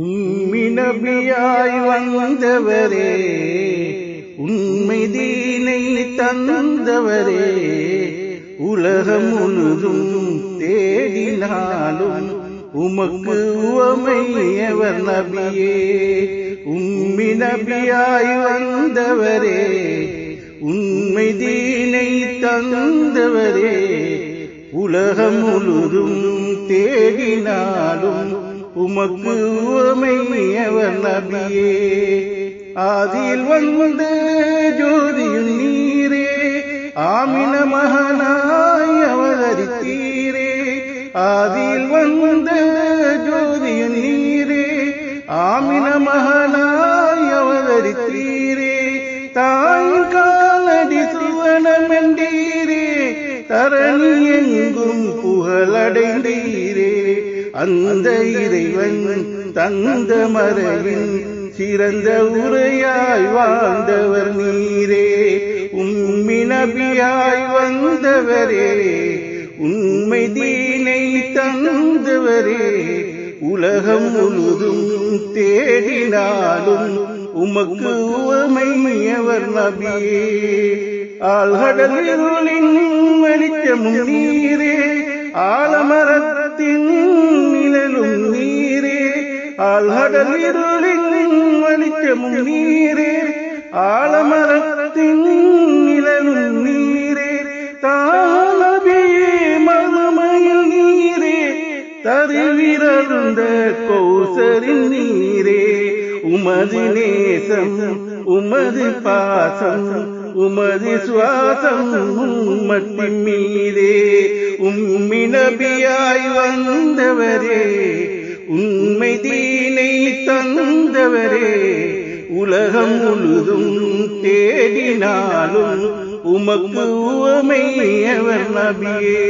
உம்மினபியாய் வந்தவரே உண்மை தீனை தந்தவரே உலகம் முழுதும் தேடினாலும் உமக்கு உவமையவர் நபியே உம்மி நபியாய் வந்தவரே உண்மை தீனை தந்தவரே உலகம் முழுதும் தேடினாலும் உமக்கு உமையவர் நபியே. ஆதியில் வந்த ஜோதியும் நீரே. ஆமின மகனாய் அவதரித்தீரே. ஆதியில் வந்த ஜோதியும் நீரே. ஆமின மகனாய் அவதரித்தீரே. தாய் காலடி சுவனமென்றீரே தரணி எங்கும் புகழடைந்தீரே. அந்த இறைவன் தந்த மறைவின் சிறந்த உரையாய் வாழ்ந்தவர் நீரே. உம்மி நபியாய் வந்தவரே. உண்மை தீனை தந்தவரே. உலகம் முழுதும் தேடினாலும் உமக்கு உவமையவர் நபியே. ஆழ்கடலிருளின் வெளிச்சமும் நீரே അൾഹടലിരുളിൻ വലിക്ക മുന്നീരേ ആളമരത്തിൻ നിഴലും നീരേ താളവിയേ മറുമയിൽ നീരേ തറിവിരലുണ്ട് കൗസരിൻ നീരേ ഉമതി നേസം ഉമതി പാസം ഉമതി ശ്വാസം ഉമ്മത്തിൻ മീരേ ഉമ്മിനബിയായി വന്നവരേ ஆண்டவரே உலகம் முழுதும் தேடினாலும் உமக்கு உவமையவர் நபியே.